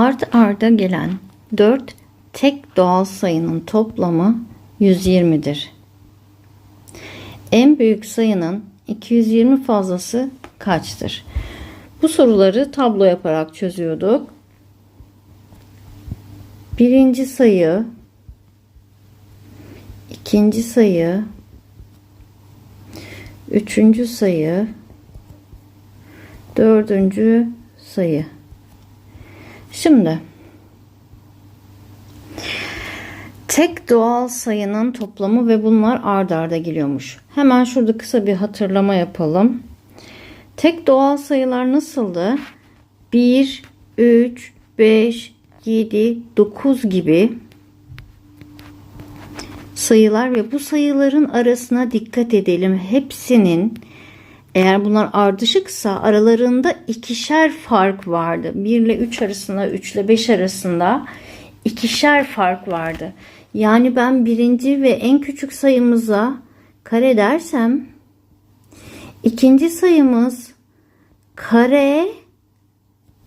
Art arda gelen 4 tek doğal sayının toplamı 120'dir. En büyük sayının 220 fazlası kaçtır? Bu soruları tablo yaparak çözüyorduk. Birinci sayı, ikinci sayı, üçüncü sayı, dördüncü sayı. Şimdi tek doğal sayının toplamı ve bunlar ard arda geliyormuş. Hemen şurada kısa bir hatırlama yapalım. Tek doğal sayılar nasıldı? 1, 3, 5, 7, 9 gibi sayılar ve bu sayıların arasına dikkat edelim. Hepsinin eğer bunlar ardışıksa aralarında ikişer fark vardı. 1 ile 3 arasında, 3 ile 5 arasında ikişer fark vardı. Yani ben birinci ve en küçük sayımıza kare dersem ikinci sayımız kare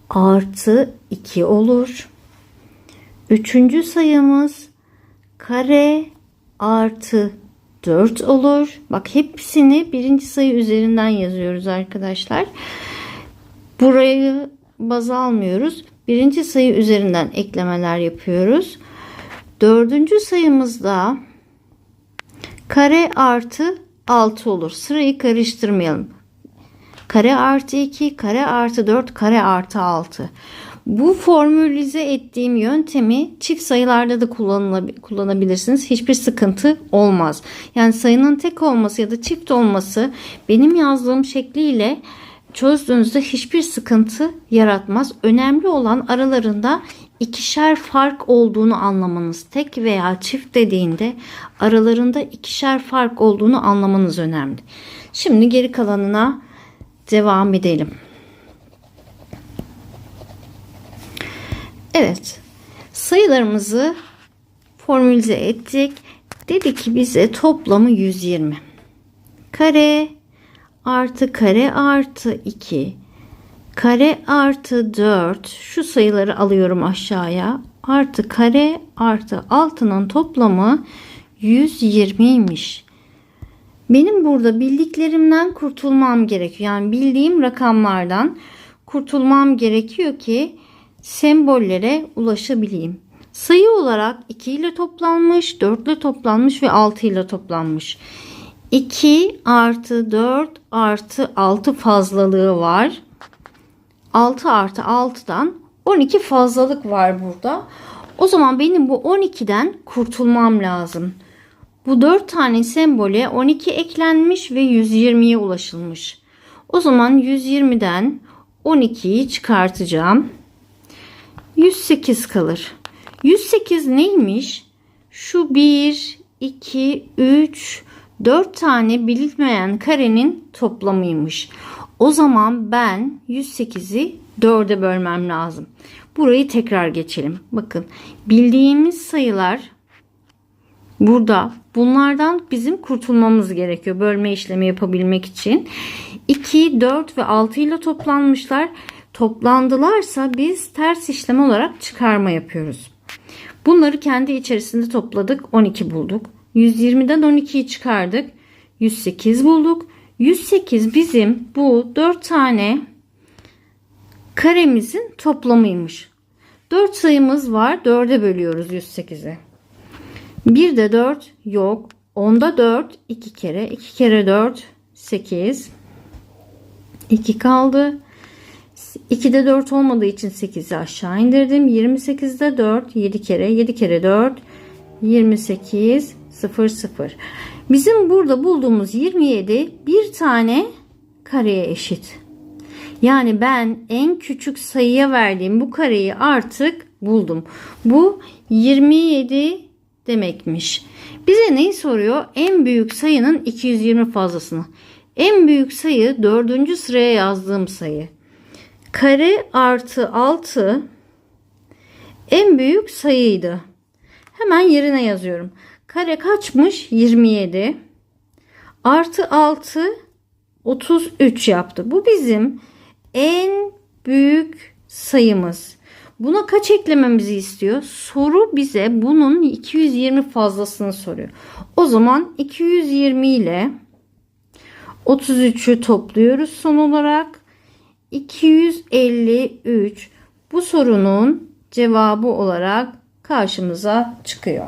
artı 2 olur. Üçüncü sayımız kare artı 4 olur. Bak hepsini birinci sayı üzerinden yazıyoruz arkadaşlar. Burayı baz almıyoruz. Birinci sayı üzerinden eklemeler yapıyoruz. Dördüncü sayımızda kare artı 6 olur. Sırayı karıştırmayalım. Kare artı 2, kare artı 4, kare artı 6. Bu formülize ettiğim yöntemi çift sayılarda da kullanabilirsiniz. Hiçbir sıkıntı olmaz. Yani sayının tek olması ya da çift olması benim yazdığım şekliyle çözdüğünüzde hiçbir sıkıntı yaratmaz. Önemli olan aralarında ikişer fark olduğunu anlamanız. Tek veya çift dediğinde aralarında ikişer fark olduğunu anlamanız önemli. Şimdi geri kalanına devam edelim. Evet. Sayılarımızı formülize ettik. Dedi ki bize toplamı 120. Kare artı kare artı 2 kare artı 4 şu sayıları alıyorum aşağıya artı kare artı 6'nın toplamı 120'ymiş. Benim burada bildiklerimden kurtulmam gerekiyor. Yani bildiğim rakamlardan kurtulmam gerekiyor ki sembollere ulaşabileyim. Sayı olarak 2 ile toplanmış, 4 ile toplanmış ve 6 ile toplanmış. 2 artı 4 artı 6 fazlalığı var. 6 artı 6'dan 12 fazlalık var burada. O zaman benim bu 12'den kurtulmam lazım. Bu 4 tane sembole 12 eklenmiş ve 120'ye ulaşılmış. O zaman 120'den 12'yi çıkartacağım. 108 kalır. 108 neymiş? Şu 1, 2, 3, 4 tane bilinmeyen karenin toplamıymış. O zaman ben 108'i 4'e bölmem lazım. Burayı tekrar geçelim. Bakın bildiğimiz sayılar burada. Bunlardan bizim kurtulmamız gerekiyor bölme işlemi yapabilmek için. 2, 4 ve 6 ile toplanmışlar. Toplandılarsa biz ters işlem olarak çıkarma yapıyoruz. Bunları kendi içerisinde topladık. 12 bulduk. 120'den 12'yi çıkardık. 108 bulduk. 108 bizim bu 4 tane karemizin toplamıymış. 4 sayımız var. 4'e bölüyoruz 108'i. Bir de 4 yok. Onda 4 2 kere. 2 kere 4 8. 2 kaldı. 2'de 4 olmadığı için 8'i aşağı indirdim. 28'de 4 7 kere. 7 kere 4 28 0 0. Bizim burada bulduğumuz 27 bir tane kareye eşit. Yani ben en küçük sayıya verdiğim bu kareyi artık buldum. Bu 27 demekmiş. Bize neyi soruyor? En büyük sayının 220 fazlasını. En büyük sayı dördüncü sıraya yazdığım sayı. Kare artı 6 en büyük sayıydı. Hemen yerine yazıyorum. Kare kaçmış? 27. Artı 6 33 yaptı. Bu bizim en büyük sayımız. Buna kaç eklememizi istiyor? Soru bize bunun 220 fazlasını soruyor. O zaman 220 ile 33'ü topluyoruz son olarak. 253 bu sorunun cevabı olarak karşımıza çıkıyor.